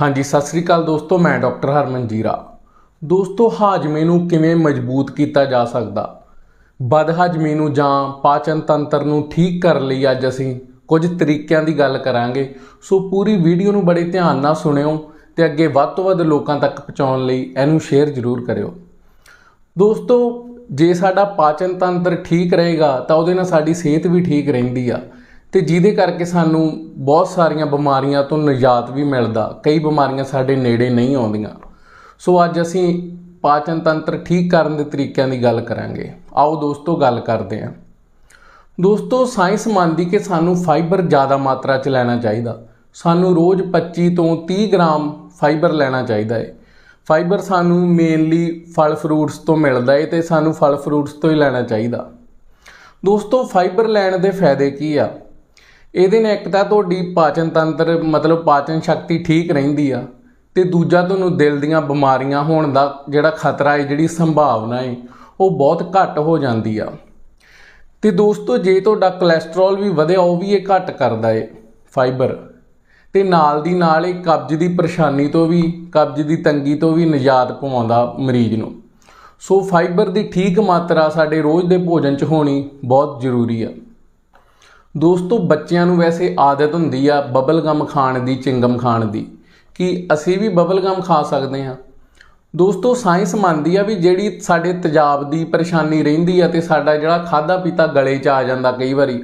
ਹਾਂਜੀ, ਸਤਿ ਸ੍ਰੀ ਅਕਾਲ ਦੋਸਤੋ, ਮੈਂ ਡਾਕਟਰ ਹਰਮਨ ਜੀਰਾ। ਦੋਸਤੋ, ਹਾਜਮੇ ਨੂੰ ਕਿਵੇਂ ਮਜ਼ਬੂਤ ਕੀਤਾ ਜਾ ਸਕਦਾ? ਬਦ ਬਦਹਜਮੀ ਨੂੰ ਜਾਂ ਪਾਚਨ ਤੰਤਰ ਨੂੰ ਠੀਕ ਕਰਨ ਲਈ ਅੱਜ ਅਸੀਂ ਕੁਝ ਤਰੀਕਿਆਂ ਦੀ ਗੱਲ ਕਰਾਂਗੇ। ਸੋ ਪੂਰੀ ਵੀਡੀਓ ਨੂੰ ਬੜੇ ਧਿਆਨ ਨਾਲ ਸੁਣਿਓ ਤੇ ਅੱਗੇ ਵੱਧ ਤੋਂ ਵੱਧ ਲੋਕਾਂ ਤੱਕ ਪਹੁੰਚਾਉਣ ਲਈ ਇਹਨੂੰ ਸ਼ੇਅਰ ਜ਼ਰੂਰ ਕਰਿਓ। ਦੋਸਤੋ, ਜੇ ਸਾਡਾ ਪਾਚਨ ਤੰਤਰ ਠੀਕ ਰਹੇਗਾ ਤਾਂ ਉਹਦੇ ਨਾਲ ਸਾਡੀ ਸਿਹਤ ਵੀ ਠੀਕ ਰਹਿੰਦੀ ਆ। ਤੇ ਜਿਹਦੇ ਕਰਕੇ ਸਾਨੂੰ ਬਹੁਤ ਸਾਰੀਆਂ ਬਿਮਾਰੀਆਂ ਤੋਂ ਨਿਜਾਤ ਵੀ ਮਿਲਦਾ। ਕਈ ਬਿਮਾਰੀਆਂ ਸਾਡੇ ਨੇੜੇ ਨਹੀਂ ਆਉਂਦੀਆਂ। ਸੋ ਅੱਜ ਅਸੀਂ ਪਾਚਨ ਤੰਤਰ ਠੀਕ ਕਰਨ ਦੇ ਤਰੀਕਿਆਂ ਦੀ ਗੱਲ ਕਰਾਂਗੇ। ਆਓ ਦੋਸਤੋ, ਗੱਲ ਕਰਦੇ ਹਾਂ। ਦੋਸਤੋ, ਸਾਇੰਸ ਮੰਨਦੀ ਕਿ ਸਾਨੂੰ ਫਾਈਬਰ ਜ਼ਿਆਦਾ ਮਾਤਰਾ 'ਚ ਲੈਣਾ ਚਾਹੀਦਾ। ਸਾਨੂੰ ਰੋਜ਼ 25 ਤੋਂ 30 ਗ੍ਰਾਮ ਫਾਈਬਰ ਲੈਣਾ ਚਾਹੀਦਾ ਹੈ ਫਾਈਬਰ ਸਾਨੂੰ ਮੇਨਲੀ ਫਲ ਫਰੂਟਸ ਤੋਂ ਮਿਲਦਾ ਹੈ ਤੇ ਸਾਨੂੰ ਫਲ ਫਰੂਟਸ ਤੋਂ ਹੀ ਲੈਣਾ ਚਾਹੀਦਾ। ਦੋਸਤੋ, ਫਾਈਬਰ ਲੈਣ ਦੇ ਫਾਇਦੇ ਕੀ ਆ? ਇਹਦੇ ਨਾਲ ਇੱਕ ਤਾਂ ਤੁਹਾਡੀ ਪਾਚਨ ਤੰਤਰ, ਮਤਲਬ ਪਾਚਨ ਸ਼ਕਤੀ ਠੀਕ ਰਹਿੰਦੀ ਆ ਤੇ ਦੂਜਾ ਤੁਹਾਨੂੰ ਦਿਲ ਦੀਆਂ ਬਿਮਾਰੀਆਂ ਹੋਣ ਦਾ ਜਿਹੜਾ ਖਤਰਾ ਹੈ ਜਿਹੜੀ ਸੰਭਾਵਨਾ ਹੈ ਉਹ ਬਹੁਤ ਘੱਟ ਹੋ ਜਾਂਦੀ ਆ। ਤੇ ਦੋਸਤੋ, ਜੇ ਤੁਹਾਡਾ ਕੋਲੇਸਟ੍ਰੋਲ ਵੀ ਵਧਿਆ, ਉਹ ਵੀ ਇਹ ਘੱਟ ਕਰਦਾ ਏ ਫਾਈਬਰ ਤੇ ਨਾਲ ਦੀ ਨਾਲ ਇਹ ਕਬਜ਼ ਦੀ ਪਰੇਸ਼ਾਨੀ ਤੋਂ ਵੀ, ਕਬਜ਼ ਦੀ ਤੰਗੀ ਤੋਂ ਵੀ ਨਿਜਾਤ ਪਵਾਉਂਦਾ ਮਰੀਜ਼ ਨੂੰ। ਸੋ ਫਾਈਬਰ ਦੀ ਠੀਕ ਮਾਤਰਾ ਸਾਡੇ ਰੋਜ਼ ਦੇ ਭੋਜਨ 'ਚ ਹੋਣੀ ਬਹੁਤ ਜ਼ਰੂਰੀ ਆ। ਦੋਸਤੋ, ਬੱਚਿਆਂ ਨੂੰ ਵੈਸੇ ਆਦਤ ਹੁੰਦੀ ਆ ਬਬਲ ਗਮ ਖਾਣ ਦੀ, ਚਿੰਗਮ ਖਾਣ ਦੀ। ਕਿ ਅਸੀਂ ਵੀ ਬਬਲ ਗਮ ਖਾ ਸਕਦੇ ਹਾਂ? ਦੋਸਤੋ, ਸਾਇੰਸ ਮੰਨਦੀ ਆ ਵੀ ਜਿਹੜੀ ਸਾਡੇ ਤੇਜ਼ਾਬ ਦੀ ਪਰੇਸ਼ਾਨੀ ਰਹਿੰਦੀ ਆ ਤੇ ਸਾਡਾ ਜਿਹੜਾ ਖਾਦਾ ਪੀਤਾ ਗਲੇ 'ਚ ਆ ਜਾਂਦਾ ਕਈ ਵਾਰੀ,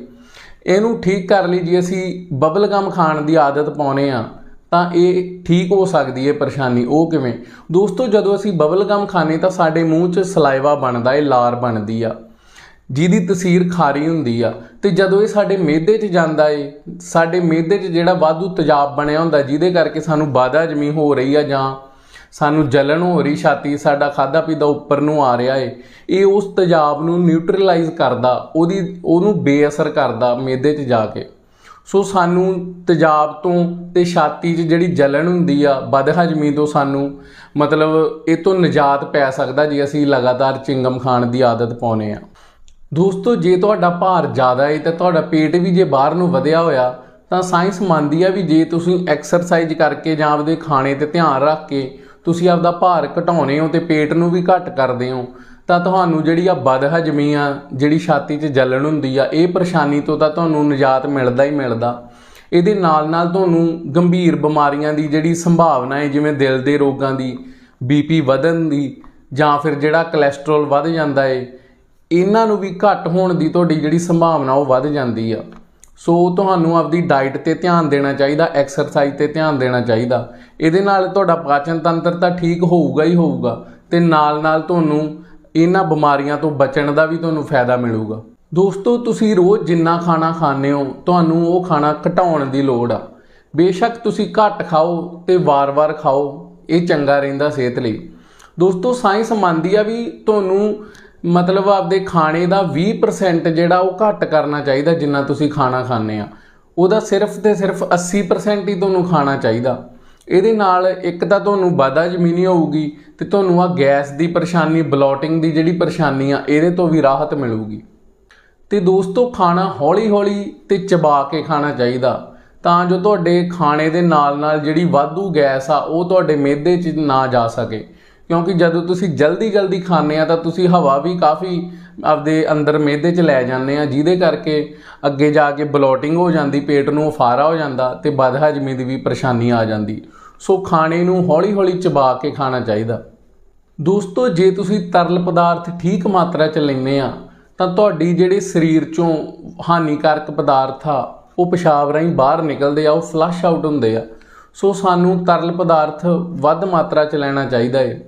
ਇਹਨੂੰ ਠੀਕ ਕਰ ਲਈ ਜੇ ਅਸੀਂ ਬਬਲ ਗਮ ਖਾਣ ਦੀ ਆਦਤ ਪਾਉਨੇ ਆ, ਤਾਂ ਇਹ ਠੀਕ ਹੋ ਸਕਦੀ ਹੈ ਪਰੇਸ਼ਾਨੀ। ਉਹ ਕਿਵੇਂ? ਦੋਸਤੋ, ਜਦੋਂ ਅਸੀਂ ਬਬਲ ਗਮ ਖਾਣੇ ਤਾਂ ਸਾਡੇ ਮੂੰਹ 'ਚ ਸਲਾਈਵਾ ਬਣਦਾ ਏ, ਲਾਰ ਬਣਦੀ ਆ। ਜਿਹਦੀ ਤਸੀਰ ਖਾਰੀ ਹੁੰਦੀ ਆ। ਤੇ ਜਦੋਂ ਇਹ ਸਾਡੇ ਮਿਹਦੇ 'ਚ ਜਾਂਦਾ ਏ, ਸਾਡੇ ਮਿਹਦੇ 'ਚ ਜਿਹੜਾ ਵਾਧੂ ਤੇਜ਼ਾਬ ਬਣਿਆ ਹੁੰਦਾ, ਜਿਹਦੇ ਕਰਕੇ ਸਾਨੂੰ ਬਾਧਾ ਜਮੀ ਹੋ ਰਹੀ ਆ ਜਾਂ ਸਾਨੂੰ ਜਲਣ ਹੋ ਰਹੀ, ਛਾਤੀ ਸਾਡਾ ਖਾਦਾ ਪੀਦਾ ਉੱਪਰ ਨੂੰ ਆ ਰਿਹਾ ਏ, ਇਹ ਉਸ ਤੇਜ਼ਾਬ ਨੂੰ ਨਿਊਟਰਲਾਈਜ਼ ਕਰਦਾ, ਉਹਦੀ, ਉਹਨੂੰ ਬੇਅਸਰ ਕਰਦਾ ਮਿਹਦੇ 'ਚ ਜਾ ਕੇ। ਸੋ ਸਾਨੂੰ ਤੇਜ਼ਾਬ ਤੋਂ ਤੇ ਛਾਤੀ 'ਚ ਜਿਹੜੀ ਜਲਣ ਹੁੰਦੀ ਆ ਬਦਹਜਮੀ ਤੋਂ ਸਾਨੂੰ ਮਤਲਬ ਇਹ ਤੋਂ ਨਿਜਾਤ ਪੈ ਸਕਦਾ ਜੇ ਅਸੀਂ ਲਗਾਤਾਰ ਚਿੰਗਮ ਖਾਣ ਦੀ ਆਦਤ ਪਾਉਨੇ ਆ। ਦੋਸਤੋ, ਜੇ ਤੁਹਾਡਾ ਭਾਰ ਜ਼ਿਆਦਾ ਹੈ ਤੇ ਤੁਹਾਡਾ ਪੇਟ ਵੀ ਜੇ ਬਾਹਰ ਨੂੰ ਵਧਿਆ ਹੋਇਆ, ਤਾਂ ਸਾਇੰਸ ਮੰਨਦੀ ਆ ਵੀ ਜੇ ਤੁਸੀਂ ਐਕਸਰਸਾਈਜ਼ ਕਰਕੇ ਜਾਂ ਆਪਦੇ ਖਾਣੇ ਤੇ ਧਿਆਨ ਰੱਖ ਕੇ ਤੁਸੀਂ ਆਪਦਾ ਭਾਰ ਘਟਾਉਣੇ ਹੋ ਤੇ ਪੇਟ ਨੂੰ ਵੀ ਘੱਟ ਕਰਦੇ ਹੋ, ਤਾਂ ਤੁਹਾਨੂੰ ਜਿਹੜੀ ਆ ਬਦਹਜਮੀ ਆ, ਜਿਹੜੀ ਛਾਤੀ 'ਚ ਜਲਣ ਹੁੰਦੀ ਆ, ਇਹ ਪਰੇਸ਼ਾਨੀ ਤੋਂ ਤਾਂ ਤੁਹਾਨੂੰ ਨਿਜਾਤ ਮਿਲਦਾ ਹੀ ਮਿਲਦਾ। ਇਹਦੇ ਨਾਲ ਨਾਲ ਤੁਹਾਨੂੰ ਗੰਭੀਰ ਬਿਮਾਰੀਆਂ ਦੀ ਜਿਹੜੀ ਸੰਭਾਵਨਾ ਹੈ ਜਿਵੇਂ ਦਿਲ ਦੇ ਰੋਗਾਂ ਦੀ ਬੀਪੀ ਵਧਣ ਦੀ ਜਾਂ ਫਿਰ ਜਿਹੜਾ ਕੋਲੇਸਟ੍ਰੋਲ ਵੱਧ ਜਾਂਦਾ ਏ ਇਹਨਾਂ ਨੂੰ ਵੀ ਘੱਟ ਹੋਣ ਦੀ ਤੁਹਾਡੀ ਜਿਹੜੀ ਸੰਭਾਵਨਾ ਉਹ ਵੱਧ ਜਾਂਦੀ ਆ। ਸੋ ਤੁਹਾਨੂੰ ਆਪਦੀ ਡਾਈਟ ਤੇ ਧਿਆਨ ਦੇਣਾ ਚਾਹੀਦਾ ਐਕਸਰਸਾਈਜ਼ ਤੇ ਧਿਆਨ ਦੇਣਾ ਚਾਹੀਦਾ। ਇਹਦੇ ਨਾਲ ਤੁਹਾਡਾ ਪਾਚਨ ਤੰਤਰ ਤਾਂ ਠੀਕ ਹੋਊਗਾ ਹੀ ਹੋਊਗਾ ਤੇ ਨਾਲ ਨਾਲ ਤੁਹਾਨੂੰ ਇਹਨਾਂ ਬਿਮਾਰੀਆਂ ਤੋਂ ਬਚਣ ਦਾ ਵੀ ਤੁਹਾਨੂੰ ਫਾਇਦਾ ਮਿਲੂਗਾ। ਦੋਸਤੋ, ਤੁਸੀਂ ਰੋਜ਼ ਜਿੰਨਾ ਖਾਣਾ ਖਾਂਦੇ ਹੋ, ਤੁਹਾਨੂੰ ਉਹ ਖਾਣਾ ਘਟਾਉਣ ਦੀ ਲੋੜ ਆ। ਬੇਸ਼ੱਕ ਤੁਸੀਂ ਘੱਟ ਖਾਓ ਤੇ ਵਾਰ-ਵਾਰ ਖਾਓ, ਇਹ ਚੰਗਾ ਰਹਿੰਦਾ ਸਿਹਤ ਲਈ। ਦੋਸਤੋ, ਸਾਇੰਸ ਮੰਨਦੀ ਆ ਵੀ ਤੁਹਾਨੂੰ ਮਤਲਬ ਆਪਦੇ ਖਾਣੇ ਦਾ 20% ਜਿਹੜਾ ਉਹ ਘੱਟ ਕਰਨਾ ਚਾਹੀਦਾ ਜਿੰਨਾ ਤੁਸੀਂ ਖਾਣਾ ਖਾਂਦੇ ਆ। ਉਹਦਾ ਸਿਰਫ ਤੇ ਸਿਰਫ 80% ਹੀ ਤੁਹਾਨੂੰ ਖਾਣਾ ਚਾਹੀਦਾ। ਇਹਦੇ ਨਾਲ ਇੱਕ ਤਾਂ ਤੁਹਾਨੂੰ ਵਾਧਾ ਜ਼ਮੀਨੀ ਹੋਊਗੀ ਤੇ ਤੁਹਾਨੂੰ ਆ ਗੈਸ ਦੀ ਪਰੇਸ਼ਾਨੀ, ਬਲੋਟਿੰਗ ਦੀ ਜਿਹੜੀ ਪਰੇਸ਼ਾਨੀ ਆ, ਇਹਦੇ ਤੋਂ ਵੀ ਰਾਹਤ ਮਿਲੂਗੀ। ਤੇ ਦੋਸਤੋ, ਖਾਣਾ ਹੌਲੀ-ਹੌਲੀ ਤੇ ਚਬਾ ਕੇ ਖਾਣਾ ਚਾਹੀਦਾ। ਤਾਂ ਜੋ ਤੁਹਾਡੇ ਖਾਣੇ ਦੇ ਨਾਲ-ਨਾਲ ਜਿਹੜੀ ਵਾਧੂ ਗੈਸ ਆ, ਉਹ ਤੁਹਾਡੇ ਮਿਹਦੇ 'ਚ ਨਾ ਜਾ ਸਕੇ। ਕਿਉਂਕਿ ਜਦੋਂ ਤੁਸੀਂ ਜਲਦੀ-ਜਲਦੀ ਖਾਂਦੇ ਆ ਤਾਂ ਤੁਸੀਂ ਹਵਾ ਵੀ ਕਾਫੀ ਆਪਦੇ ਅੰਦਰ ਮਿਹਦੇ 'ਚ ਲੈ ਜਾਂਦੇ ਆ, ਜਿਹਦੇ ਕਰਕੇ ਅੱਗੇ ਜਾ ਕੇ ਬਲੋਟਿੰਗ ਹੋ ਜਾਂਦੀ, ਪੇਟ ਨੂੰ ਉਫਾਰਾ ਹੋ ਜਾਂਦਾ ਤੇ ਬਦਹਜਮੀ ਦੀ ਵੀ ਪਰੇਸ਼ਾਨੀ ਆ ਜਾਂਦੀ। ਸੋ ਖਾਣੇ ਨੂੰ ਹੌਲੀ-ਹੌਲੀ ਚਬਾ ਕੇ ਖਾਣਾ ਚਾਹੀਦਾ। ਦੋਸਤੋ, ਜੇ ਤੁਸੀਂ ਤਰਲ ਪਦਾਰਥ ਠੀਕ ਮਾਤਰਾ 'ਚ ਲੈਂਦੇ ਆ, ਤਾਂ ਤੁਹਾਡੀ ਜਿਹੜੇ ਸਰੀਰ 'ਚੋਂ ਹਾਨੀਕਾਰਕ ਪਦਾਰਥ ਆ, ਉਹ ਪਿਸ਼ਾਬ ਰਾਹੀਂ ਬਾਹਰ ਨਿਕਲਦੇ ਆ, ਉਹ ਫਲਸ਼ ਆਊਟ ਹੁੰਦੇ ਆ। ਸੋ ਸਾਨੂੰ ਤਰਲ ਪਦਾਰਥ ਵੱਧ ਮਾਤਰਾ 'ਚ ਲੈਣਾ ਚਾਹੀਦਾ ਏ।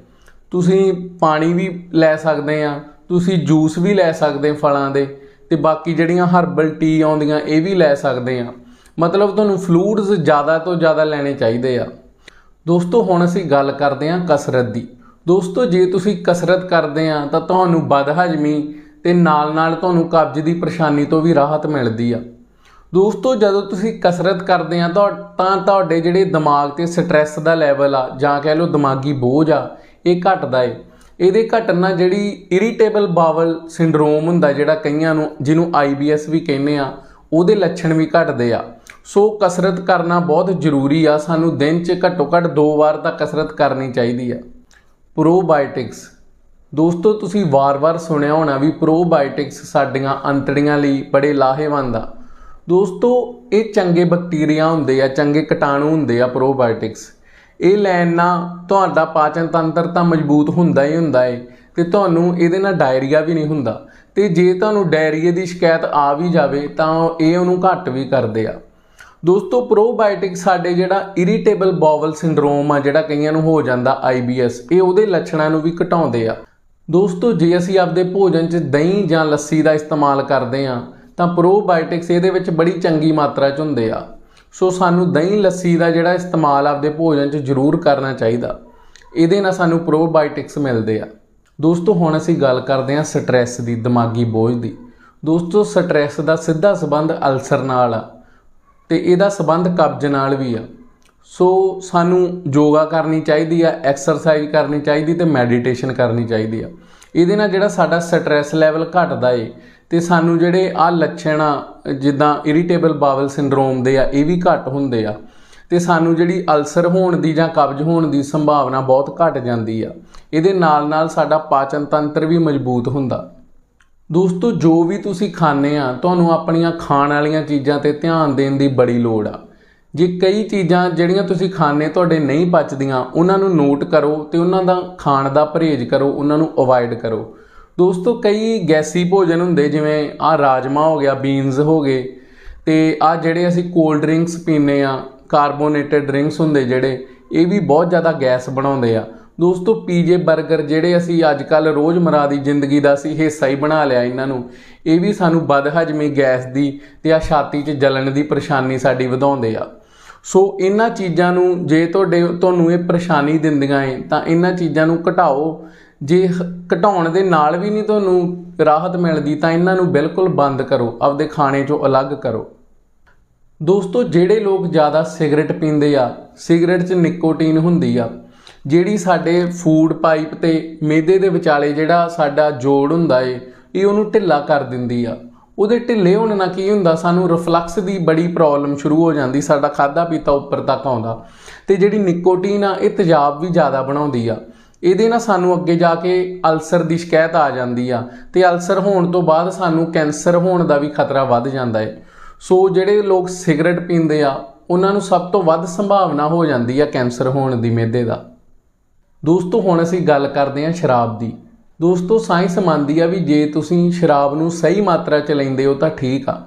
ਤੁਸੀਂ ਪਾਣੀ ਵੀ ਲੈ ਸਕਦੇ ਆ, ਤੁਸੀਂ ਜੂਸ ਵੀ ਲੈ ਸਕਦੇ ਫਲਾਂ ਦੇ, ਤੇ ਬਾਕੀ ਜਿਹੜੀਆਂ ਹਰਬਲ ਟੀ ਆਉਂਦੀਆਂ ਇਹ ਵੀ ਲੈ ਸਕਦੇ ਆ। ਮਤਲਬ ਤੁਹਾਨੂੰ ਫਲੂਇਡਸ ਜ਼ਿਆਦਾ ਤੋਂ ਜ਼ਿਆਦਾ ਲੈਣੇ ਚਾਹੀਦੇ ਆ। ਦੋਸਤੋ, ਹੁਣ ਅਸੀਂ ਗੱਲ ਕਰਦੇ ਆ ਕਸਰਤ ਦੀ। ਦੋਸਤੋ, ਜੇ ਤੁਸੀਂ ਕਸਰਤ ਕਰਦੇ ਆ, ਤਾਂ ਤੁਹਾਨੂੰ ਬਦਹਜਮੀ ਤੇ ਨਾਲ-ਨਾਲ ਤੁਹਾਨੂੰ ਕਬਜ਼ ਦੀ ਪਰੇਸ਼ਾਨੀ ਤੋਂ ਵੀ ਰਾਹਤ ਮਿਲਦੀ ਆ। ਦੋਸਤੋ, ਜਦੋਂ ਤੁਸੀਂ ਕਸਰਤ ਕਰਦੇ ਆ, ਤਾਂ ਤਾਂ ਤੁਹਾਡੇ ਜਿਹੜੇ ਦਿਮਾਗ ਤੇ ਸਟ੍ਰੈਸ ਦਾ ਲੈਵਲ ਆ, ਜਾਂ ਕਹਿ ਲਓ ਦਿਮਾਗੀ ਬੋਝ ਆ ਇਹ ਘਟਦਾ ਏ। ਇਹਦੇ ਘਟਣ ਨਾਲ ਜਿਹੜੀ ਇਰੀਟੇਬਲ ਬਾਵਲ ਸਿੰਡਰੋਮ ਹੁੰਦਾ ਜਿਹੜਾ ਕਈਆਂ ਨੂੰ, ਜਿਹਨੂੰ ਆਈਬੀਐਸ ਵੀ ਕਹਿੰਦੇ ਆ, ਉਹਦੇ ਲੱਛਣ ਵੀ ਘਟਦੇ ਆ। ਸੋ ਕਸਰਤ ਕਰਨਾ ਬਹੁਤ ਜ਼ਰੂਰੀ ਆ। ਸਾਨੂੰ ਦਿਨ 'ਚ ਘੱਟੋ ਘੱਟ ਦੋ ਵਾਰ ਤਾਂ ਕਸਰਤ ਕਰਨੀ ਚਾਹੀਦੀ ਆ। ਪ੍ਰੋਬਾਇਓਟਿਕਸ ਦੋਸਤੋ, ਤੁਸੀਂ ਵਾਰ-ਵਾਰ ਸੁਣਿਆ ਹੋਣਾ ਵੀ ਪ੍ਰੋਬਾਇਓਟਿਕਸ ਸਾਡੀਆਂ ਅੰਤੜੀਆਂ ਲਈ ਬੜੇ ਲਾਹੇਵੰਦ ਆ। ਦੋਸਤੋ, ਇਹ ਚੰਗੇ ਬੈਕਟੀਰੀਆ ਹੁੰਦੇ ਆ, ਚੰਗੇ ਕੀਟਾਣੂ ਹੁੰਦੇ ਆ ਪ੍ਰੋਬਾਇਓਟਿਕਸ ਇਹ ਲੈਣ ਨਾਲ ਤੁਹਾਡਾ ਪਾਚਨ ਤੰਤਰ ਤਾਂ ਮਜ਼ਬੂਤ ਹੁੰਦਾ ਹੀ ਹੁੰਦਾ ਏ ਤੇ ਤੁਹਾਨੂੰ ਇਹਦੇ ਨਾਲ ਡਾਇਰੀਆ ਵੀ ਨਹੀਂ ਹੁੰਦਾ ਤੇ ਜੇ ਤੁਹਾਨੂੰ ਡਾਇਰੀਏ ਦੀ ਸ਼ਿਕਾਇਤ ਆ ਵੀ ਜਾਵੇ ਤਾਂ ਇਹ ਉਹਨੂੰ ਘੱਟ ਵੀ ਕਰਦੇ ਆ। ਦੋਸਤੋ ਪ੍ਰੋਬਾਇਓਟਿਕ ਸਾਡੇ ਜਿਹੜਾ ਇਰੀਟੇਬਲ ਬਾਵਲ ਸਿੰਡਰੋਮ ਆ, ਜਿਹੜਾ ਕਈਆਂ ਨੂੰ ਹੋ ਜਾਂਦਾ IBS ਇਹ ਉਹਦੇ ਲੱਛਣਾਂ ਨੂੰ ਵੀ ਘਟਾਉਂਦੇ ਆ। ਦੋਸਤੋ, ਜੇ ਅਸੀਂ ਆਪਦੇ ਭੋਜਨ 'ਚ ਦਹੀਂ ਜਾਂ ਲੱਸੀ ਦਾ ਇਸਤੇਮਾਲ ਕਰਦੇ ਆ, ਤਾਂ ਪ੍ਰੋਬਾਇਓਟਿਕਸ ਇਹਦੇ ਵਿੱਚ ਬੜੀ ਚੰਗੀ ਮਾਤਰਾ 'ਚ ਹੁੰਦੇ ਆ। ਸੋ ਸਾਨੂੰ ਦਹੀਂ ਲੱਸੀ ਦਾ ਜਿਹੜਾ ਇਸਤੇਮਾਲ ਆਪਦੇ ਭੋਜਨ 'ਚ ਜ਼ਰੂਰ ਕਰਨਾ ਚਾਹੀਦਾ। ਇਹਦੇ ਨਾਲ ਸਾਨੂੰ ਪ੍ਰੋਬਾਇਓਟਿਕਸ ਮਿਲਦੇ ਆ। ਦੋਸਤੋ, ਹੁਣ ਅਸੀਂ ਗੱਲ ਕਰਦੇ ਹਾਂ ਸਟ੍ਰੈਸ ਦੀ, ਦਿਮਾਗੀ ਬੋਝ ਦੀ। ਦੋਸਤੋ ਸਟ੍ਰੈਸ ਦਾ ਸਿੱਧਾ ਸੰਬੰਧ ਅਲਸਰ ਨਾਲ ਆ ਤੇ ਇਹਦਾ ਸੰਬੰਧ ਕਬਜ਼ ਨਾਲ ਵੀ ਆ। ਸੋ ਸਾਨੂੰ ਯੋਗਾ ਕਰਨੀ ਚਾਹੀਦੀ ਆ ਐਕਸਰਸਾਈਜ਼ ਕਰਨੀ ਚਾਹੀਦੀ ਤੇ ਮੈਡੀਟੇਸ਼ਨ ਕਰਨੀ ਚਾਹੀਦੀ ਆ। ਇਹਦੇ ਨਾਲ ਜਿਹੜਾ ਸਾਡਾ ਸਟ੍ਰੈਸ ਲੈਵਲ ਘਟਦਾ ਏ ਤੇ ਸਾਨੂੰ ਜਿਹੜੇ ਆ ਲੱਛਣ ਆ, ਜਿੱਦਾਂ ਇਰੀਟੇਬਲ ਬਾਵਲ ਸਿੰਡਰੋਮ ਦੇ ਆ, ਇਹ ਵੀ ਘੱਟ ਹੁੰਦੇ ਆ। ਤੇ ਸਾਨੂੰ ਜਿਹੜੀ ਅਲਸਰ ਹੋਣ ਦੀ ਜਾਂ ਕਬਜ਼ ਹੋਣ ਦੀ ਸੰਭਾਵਨਾ ਬਹੁਤ ਘਟ ਜਾਂਦੀ ਆ। ਇਹਦੇ ਨਾਲ ਨਾਲ ਸਾਡਾ ਪਾਚਨ ਤੰਤਰ ਵੀ ਮਜ਼ਬੂਤ ਹੁੰਦਾ। ਦੋਸਤੋ, ਜੋ ਵੀ ਤੁਸੀਂ ਖਾਣੇ ਆ, ਤੁਹਾਨੂੰ ਆਪਣੀਆਂ ਖਾਣ ਵਾਲੀਆਂ ਚੀਜ਼ਾਂ ਤੇ ਧਿਆਨ ਦੇਣ ਦੀ ਬੜੀ ਲੋੜ ਆ। ਜੇ ਕਈ ਚੀਜ਼ਾਂ ਜਿਹੜੀਆਂ ਤੁਸੀਂ ਖਾਣੇ ਤੁਹਾਡੇ ਨਹੀਂ ਪਚਦੀਆਂ, ਉਹਨਾਂ ਨੂੰ ਨੋਟ ਕਰੋ ਤੇ ਉਹਨਾਂ ਦਾ ਖਾਣ ਦਾ ਪਰਹੇਜ਼ ਕਰੋ, ਉਹਨਾਂ ਨੂੰ ਅਵੋਇਡ ਕਰੋ। ਦੋਸਤੋ, ਕਈ ਗੈਸੀ ਭੋਜਨ ਹੁੰਦੇ, ਜਿਵੇਂ ਆ ਰਾਜਮਾ ਹੋ ਗਿਆ ਬੀਨਸ ਹੋ ਗਏ, ਤੇ ਆ ਜਿਹੜੇ ਅਸੀਂ ਕੋਲਡ ਡਰਿੰਕਸ ਪੀਨੇ ਆ ਕਾਰਬੋਨੇਟਡ ਡਰਿੰਕਸ ਹੁੰਦੇ ਜਿਹੜੇ, ਇਹ ਵੀ ਬਹੁਤ ਜ਼ਿਆਦਾ ਗੈਸ ਬਣਾਉਂਦੇ ਆ। ਦੋਸਤੋ, ਪੀਜੇ 버ਗਰ ਜਿਹੜੇ ਅਸੀਂ ਅੱਜ ਕੱਲ ਰੋਜ਼ਮਰਾ ਦੀ ਜ਼ਿੰਦਗੀ ਦਾ ਸੀ ਹਿੱਸਾ ਹੀ ਬਣਾ ਲਿਆ ਇਹਨਾਂ ਨੂੰ, ਇਹ ਵੀ ਸਾਨੂੰ ਬਦਹਜਮੀ ਗੈਸ ਦੀ ਤੇ ਆ ਛਾਤੀ 'ਚ ਜਲਣ ਦੀ ਪਰੇਸ਼ਾਨੀ ਸਾਡੀ ਵਧਾਉਂਦੇ ਆ। ਸੋ, ਇਹਨਾਂ ਚੀਜ਼ਾਂ ਨੂੰ ਜੇ ਤੁਹਾਡੇ, ਤੁਹਾਨੂੰ ਇਹ ਪਰੇਸ਼ਾਨੀ ਦਿੰਦੀਆਂ ਏ, ਤਾਂ ਇਹਨਾਂ ਚੀਜ਼ਾਂ ਨੂੰ ਘਟਾਓ ਜੇ ਹ- ਘਟਾਉਣ ਦੇ ਨਾਲ ਵੀ ਨਹੀਂ ਤੁਹਾਨੂੰ ਰਾਹਤ ਮਿਲਦੀ ਤਾਂ ਇਹਨਾਂ ਨੂੰ ਬਿਲਕੁਲ ਬੰਦ ਕਰੋ, ਆਪਦੇ ਖਾਣੇ 'ਚੋਂ ਅਲੱਗ ਕਰੋ। ਦੋਸਤੋ, ਜਿਹੜੇ ਲੋਕ ਜ਼ਿਆਦਾ ਸਿਗਰਟ ਪੀਂਦੇ ਆ, ਸਿਗਰਟ 'ਚ ਨਿਕੋਟੀਨ ਹੁੰਦੀ ਆ, ਜਿਹੜੀ ਸਾਡੇ ਫੂਡ ਪਾਈਪ ਤੇ ਮੇਦੇ ਦੇ ਵਿਚਾਲੇ ਜਿਹੜਾ ਸਾਡਾ ਜੋੜ ਹੁੰਦਾ ਏ, ਇਹ ਉਹਨੂੰ ਢਿੱਲਾ ਕਰ ਦਿੰਦੀ ਆ। ਉਹਦੇ ਢਿੱਲੇ ਹੋਣ ਨਾਲ ਕੀ ਹੁੰਦਾ, ਸਾਨੂੰ ਰਿਫਲਕਸ ਦੀ ਬੜੀ ਪ੍ਰੋਬਲਮ ਸ਼ੁਰੂ ਹੋ ਜਾਂਦੀ, ਸਾਡਾ ਖਾਦਾ ਪੀਤਾ ਉੱਪਰ ਤੱਕ ਆਉਂਦਾ। ਤੇ ਜਿਹੜੀ ਨਿਕੋਟੀਨ ਆ, ਇਹ ਤੇਜ਼ਾਬ ਵੀ ਜ਼ਿਆਦਾ ਬਣਾਉਂਦੀ ਆ। ਇਹਦੇ ਨਾਲ ਸਾਨੂੰ ਅੱਗੇ ਜਾ ਕੇ ਅਲਸਰ ਦੀ ਸ਼ਿਕਾਇਤ ਆ ਜਾਂਦੀ ਆ ਤੇ ਅਲਸਰ ਹੋਣ ਤੋਂ ਬਾਅਦ ਸਾਨੂੰ ਕੈਂਸਰ ਹੋਣ ਦਾ ਵੀ ਖਤਰਾ ਵੱਧ ਜਾਂਦਾ ਹੈ ਸੋ ਜਿਹੜੇ ਲੋਕ ਸਿਗਰਟ ਪੀਂਦੇ ਆ, ਉਹਨਾਂ ਨੂੰ ਸਭ ਤੋਂ ਵੱਧ ਸੰਭਾਵਨਾ ਹੋ ਜਾਂਦੀ ਆ ਕੈਂਸਰ ਹੋਣ ਦੀ ਮਿਹਦੇ ਦਾ। ਦੋਸਤੋ, ਹੁਣ ਅਸੀਂ ਗੱਲ ਕਰਦੇ ਹਾਂ ਸ਼ਰਾਬ ਦੀ। ਦੋਸਤੋ, ਸਾਇੰਸ ਮੰਨਦੀ ਆ ਵੀ ਜੇ ਤੁਸੀਂ ਸ਼ਰਾਬ ਨੂੰ ਸਹੀ ਮਾਤਰਾ ਚ ਲੈਂਦੇ ਹੋ ਤਾਂ ਠੀਕ ਆ।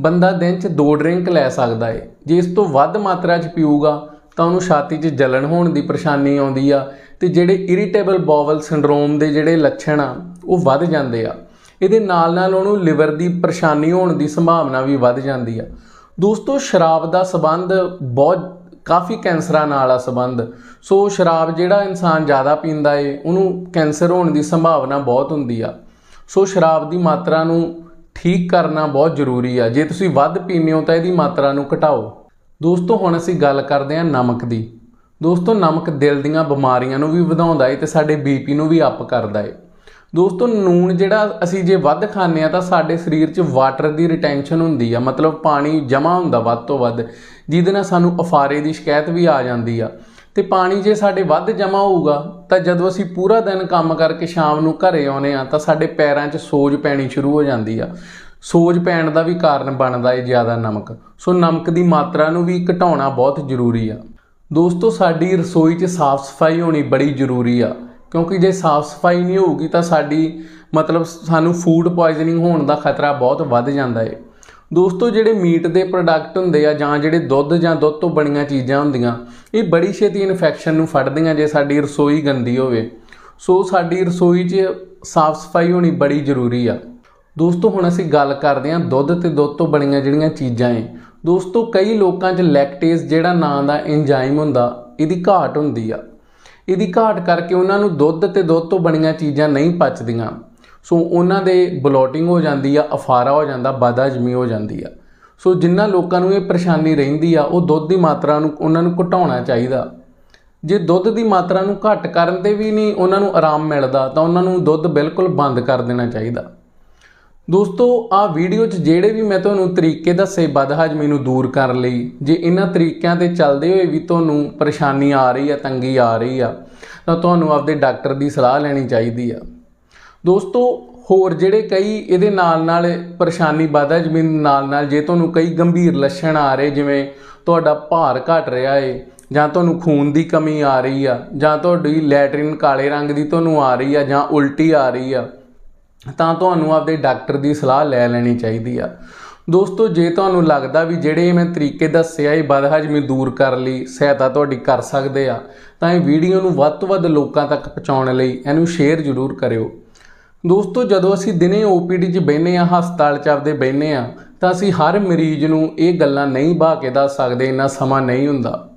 ਬੰਦਾ ਦਿਨ ਚ ਦੋ ਡਰਿੰਕ ਲੈ ਸਕਦਾ ਏ। ਜੇ ਇਸ ਤੋਂ ਵੱਧ ਮਾਤਰਾ ਚ ਪੀਊਗਾ ਤਾਂ ਉਹਨੂੰ ਛਾਤੀ 'ਚ ਜਲਣ ਹੋਣ ਦੀ ਪਰੇਸ਼ਾਨੀ ਆਉਂਦੀ ਆ ਤੇ ਜਿਹੜੇ ਇਰੀਟੇਬਲ ਬੋਵਲ ਸਿੰਡਰੋਮ ਦੇ ਜਿਹੜੇ ਲੱਛਣ ਆ, ਉਹ ਵੱਧ ਜਾਂਦੇ ਆ। ਇਹਦੇ ਨਾਲ ਨਾਲ ਉਹਨੂੰ ਲਿਵਰ ਦੀ ਪਰੇਸ਼ਾਨੀ ਹੋਣ ਦੀ ਸੰਭਾਵਨਾ ਵੀ ਵੱਧ ਜਾਂਦੀ ਆ। ਦੋਸਤੋ, ਸ਼ਰਾਬ ਦਾ ਸਬੰਧ ਬਹੁਤ, ਕਾਫੀ ਕੈਂਸਰਾਂ ਨਾਲ ਆ ਸਬੰਧ। ਸੋ ਸ਼ਰਾਬ ਜਿਹੜਾ ਇਨਸਾਨ ਜ਼ਿਆਦਾ ਪੀਂਦਾ ਏ, ਉਹਨੂੰ ਕੈਂਸਰ ਹੋਣ ਦੀ ਸੰਭਾਵਨਾ ਬਹੁਤ ਹੁੰਦੀ ਆ। ਸੋ ਸ਼ਰਾਬ ਦੀ ਮਾਤਰਾ ਨੂੰ ਠੀਕ ਕਰਨਾ ਬਹੁਤ ਜ਼ਰੂਰੀ ਆ। ਜੇ ਤੁਸੀਂ ਵੱਧ ਪੀਂਦੇ ਹੋ ਤਾਂ ਇਹਦੀ ਮਾਤਰਾ ਨੂੰ ਘਟਾਓ। ਦੋਸਤੋ, ਹੁਣ ਅਸੀਂ ਗੱਲ ਕਰਦੇ ਹਾਂ ਨਮਕ ਦੀ। ਦੋਸਤੋ, ਨਮਕ ਦਿਲ ਦੀਆਂ ਬਿਮਾਰੀਆਂ ਨੂੰ ਵੀ ਵਧਾਉਂਦਾ ਏ ਤੇ ਸਾਡੇ ਬੀਪੀ ਨੂੰ ਵੀ ਅਪ ਕਰਦਾ ਏ। ਦੋਸਤੋ ਨੂਣ ਜਿਹੜਾ ਅਸੀਂ ਜੇ ਵੱਧ ਖਾਂਦੇ ਆ ਤਾਂ ਸਾਡੇ ਸਰੀਰ 'ਚ ਵਾਟਰ ਦੀ ਰਿਟੈਂਸ਼ਨ ਹੁੰਦੀ ਆ। ਮਤਲਬ ਪਾਣੀ ਜਮ੍ਹਾਂ ਹੁੰਦਾ ਵੱਧ ਤੋਂ ਵੱਧ, ਜਿਹਦੇ ਨਾਲ ਸਾਨੂੰ ਅਫਾਰੇ ਦੀ ਸ਼ਿਕਾਇਤ ਵੀ ਆ ਜਾਂਦੀ ਆ। ਤੇ ਪਾਣੀ ਜੇ ਸਾਡੇ ਵੱਧ ਜਮ੍ਹਾਂ ਹੋਊਗਾ, ਤਾਂ ਜਦੋਂ ਅਸੀਂ ਪੂਰਾ ਦਿਨ ਕੰਮ ਕਰਕੇ ਸ਼ਾਮ ਨੂੰ ਘਰੇ ਆਉਨੇ ਆ ਤਾਂ ਸਾਡੇ ਪੈਰਾਂ 'ਚ ਸੋਜ ਪੈਣੀ ਸ਼ੁਰੂ ਹੋ ਜਾਂਦੀ ਆ। ਸੋਜ ਪੈਣ ਦਾ ਵੀ ਕਾਰਨ ਬਣਦਾ ਏ ਜ਼ਿਆਦਾ ਨਮਕ। ਸੋ ਨਮਕ ਦੀ ਮਾਤਰਾ ਨੂੰ ਵੀ ਘਟਾਉਣਾ ਬਹੁਤ ਜ਼ਰੂਰੀ ਆ। ਦੋਸਤੋ, ਸਾਡੀ ਰਸੋਈ 'ਚ ਸਾਫ਼ ਸਫ਼ਾਈ ਹੋਣੀ ਬੜੀ ਜ਼ਰੂਰੀ ਆ। ਕਿਉਂਕਿ ਜੇ ਸਾਫ਼ ਸਫ਼ਾਈ ਨਹੀਂ ਹੋਊਗੀ ਤਾਂ ਸਾਡੀ, ਮਤਲਬ ਸਾਨੂੰ ਫੂਡ ਪੋਇਜ਼ਨਿੰਗ ਹੋਣ ਦਾ ਖਤਰਾ ਬਹੁਤ ਵੱਧ ਜਾਂਦਾ ਏ। ਦੋਸਤੋ, ਜਿਹੜੇ ਮੀਟ ਦੇ ਪ੍ਰੋਡਕਟ ਹੁੰਦੇ ਆ ਜਾਂ ਜਿਹੜੇ ਦੁੱਧ ਜਾਂ ਦੁੱਧ ਤੋਂ ਬਣੀਆਂ ਚੀਜ਼ਾਂ ਹੁੰਦੀਆਂ, ਇਹ ਬੜੀ ਛੇਤੀ ਇਨਫੈਕਸ਼ਨ ਨੂੰ ਫੜਦੀਆਂ ਜੇ ਸਾਡੀ ਰਸੋਈ ਗੰਦੀ ਹੋਵੇ। ਸੋ ਸਾਡੀ ਰਸੋਈ 'ਚ ਸਾਫ਼ ਸਫ਼ਾਈ ਹੋਣੀ ਬੜੀ ਜ਼ਰੂਰੀ ਆ। ਦੋਸਤੋ, ਹੁਣ ਅਸੀਂ ਗੱਲ ਕਰਦੇ ਹਾਂ ਦੁੱਧ ਤੇ ਦੁੱਧ ਤੋਂ ਬਣੀਆਂ ਜਿਹੜੀਆਂ ਚੀਜ਼ਾਂ ਏ। ਦੋਸਤੋ, ਕਈ ਲੋਕਾਂ 'ਚ ਲੈਕਟੇਸ ਜਿਹੜਾ ਨਾਂ ਦਾ ਐਂਜ਼ਾਈਮ ਹੁੰਦਾ, ਇਹਦੀ ਘਾਟ ਹੁੰਦੀ ਆ। ਇਹਦੀ ਘਾਟ ਕਰਕੇ ਉਹਨਾਂ ਨੂੰ ਦੁੱਧ ਤੇ ਦੁੱਧ ਤੋਂ ਬਣੀਆਂ ਚੀਜ਼ਾਂ ਨਹੀਂ ਪਚਦੀਆਂ। ਸੋ ਉਹਨਾਂ ਦੇ ਬਲੋਟਿੰਗ ਹੋ ਜਾਂਦੀ ਆ, ਅਫਾਰਾ ਹੋ ਜਾਂਦਾ, ਬਦਹਜਮੀ ਹੋ ਜਾਂਦੀ ਆ। ਸੋ ਜਿਨ੍ਹਾਂ ਲੋਕਾਂ ਨੂੰ ਇਹ ਪਰੇਸ਼ਾਨੀ ਰਹਿੰਦੀ ਆ, ਉਹ ਦੁੱਧ ਦੀ ਮਾਤਰਾ ਨੂੰ, ਉਹਨਾਂ ਨੂੰ ਘਟਾਉਣਾ ਚਾਹੀਦਾ। ਜੇ ਦੁੱਧ ਦੀ ਮਾਤਰਾ ਨੂੰ ਘੱਟ ਕਰਨ ਤੇ ਵੀ ਨਹੀਂ ਉਹਨਾਂ ਨੂੰ ਆਰਾਮ ਮਿਲਦਾ, ਤਾਂ ਉਹਨਾਂ ਨੂੰ ਦੁੱਧ ਬਿਲਕੁਲ ਬੰਦ ਕਰ ਦੇਣਾ ਚਾਹੀਦਾ। ਦੋਸਤੋ ਆ ਵੀਡੀਓ 'ਚ ਜਿਹੜੇ ਵੀ ਮੈਂ ਤੁਹਾਨੂੰ ਤਰੀਕੇ ਦੱਸੇ ਬਦਹਜਮੀ ਨੂੰ ਦੂਰ ਕਰਨ ਲਈ, ਜੇ ਇਹਨਾਂ ਤਰੀਕਿਆਂ ਤੇ ਚੱਲਦੇ ਹੋਏ ਵੀ ਤੁਹਾਨੂੰ ਪਰੇਸ਼ਾਨੀ ਆ ਰਹੀ ਆ, ਤੰਗੀ ਆ ਰਹੀ ਆ, ਤਾਂ ਤੁਹਾਨੂੰ ਆਪਦੇ ਡਾਕਟਰ ਦੀ ਸਲਾਹ ਲੈਣੀ ਚਾਹੀਦੀ ਆ। ਦੋਸਤੋ, ਹੋਰ ਜਿਹੜੇ ਕਈ ਇਹਦੇ ਨਾਲ ਨਾਲ ਪਰੇਸ਼ਾਨੀ ਵਾਧਾ ਜ਼ਮੀਨ ਨਾਲ ਨਾਲ ਜੇ ਤੁਹਾਨੂੰ ਕਈ ਗੰਭੀਰ ਲੱਛਣ ਆ ਰਹੇ, ਜਿਵੇਂ ਤੁਹਾਡਾ ਭਾਰ ਘਟ ਰਿਹਾ ਏ, ਜਾਂ ਤੁਹਾਨੂੰ ਖੂਨ ਦੀ ਕਮੀ ਆ ਰਹੀ ਆ, ਜਾਂ ਤੁਹਾਡੀ ਲੈਟਰਿਨ ਕਾਲੇ ਰੰਗ ਦੀ ਤੁਹਾਨੂੰ ਆ ਰਹੀ ਆ, ਜਾਂ ਉਲਟੀ ਆ ਰਹੀ ਆ ਤਾਂ ਤੁਹਾਨੂੰ ਆਪਦੇ ਡਾਕਟਰ ਦੀ ਸਲਾਹ ਲੈ ਲੈਣੀ ਚਾਹੀਦੀ ਆ। ਦੋਸਤੋ, ਜੇ ਤੁਹਾਨੂੰ ਲੱਗਦਾ ਵੀ ਜਿਹੜੇ ਮੈਂ ਤਰੀਕੇ ਦੱਸਿਆ ਆ ਇਹ ਬਦਹਜਮੀ ਦੂਰ ਕਰਨ ਲਈ, ਸਹਾਇਤਾ ਤੁਹਾਡੀ ਕਰ ਸਕਦੇ ਆ, ਤਾਂ ਇਹ ਵੀਡੀਓ ਨੂੰ ਵੱਧ ਤੋਂ ਵੱਧ ਲੋਕਾਂ ਤੱਕ ਪਹੁੰਚਾਉਣ ਲਈ ਇਹਨੂੰ ਸ਼ੇਅਰ ਜ਼ਰੂਰ ਕਰਿਓ। ਦੋਸਤੋ, ਜਦੋਂ ਅਸੀਂ ਦਿਨੇ OPD 'ਚ ਬਹਿਨੇ ਆ, ਹਸਪਤਾਲ 'ਚ ਆਪਦੇ ਬਹਿਨੇ ਆ, ਤਾਂ ਅਸੀਂ ਹਰ ਮਰੀਜ਼ ਨੂੰ ਇਹ ਗੱਲਾਂ ਨਹੀਂ ਬਾ ਕੇ ਦੱਸ ਸਕਦੇ, ਇੰਨਾ ਸਮਾਂ ਨਹੀਂ ਹੁੰਦਾ।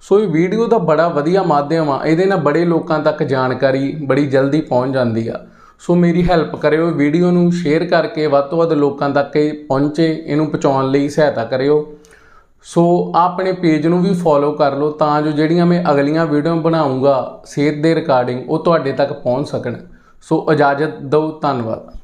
ਸੋ ਇਹ ਵੀਡੀਓ ਦਾ ਬੜਾ ਵਧੀਆ ਮਾਧਿਅਮ ਆ, ਇਹਦੇ ਨਾਲ ਬੜੇ ਲੋਕਾਂ ਤੱਕ ਜਾਣਕਾਰੀ ਬੜੀ ਜਲਦੀ ਪਹੁੰਚ ਜਾਂਦੀ ਆ। ਸੋ ਮੇਰੀ ਹੈਲਪ ਕਰਿਓ ਵੀਡੀਓ ਨੂੰ ਸ਼ੇਅਰ ਕਰਕੇ ਵੱਧ ਤੋਂ ਵੱਧ ਲੋਕਾਂ ਤੱਕ ਇਹ ਪਹੁੰਚੇ, ਇਹਨੂੰ ਪਹੁੰਚਾਉਣ ਲਈ ਸਹਾਇਤਾ ਕਰਿਓ। ਸੋ ਆਪਣੇ ਪੇਜ ਨੂੰ ਵੀ ਫੋਲੋ ਕਰ ਲਓ ਤਾਂ ਜੋ ਜਿਹੜੀਆਂ ਮੈਂ ਅਗਲੀਆਂ ਵੀਡੀਓ ਬਣਾਉਂਗਾ, ਸਿਹਤ ਦੇ ਰਿਕਾਰਡਿੰਗ ਉਹ ਤੁਹਾਡੇ ਤੱਕ ਪਹੁੰਚ ਸਕਣ। ਸੋ ਇਜਾਜ਼ਤ ਦਿਓ ਧੰਨਵਾਦ।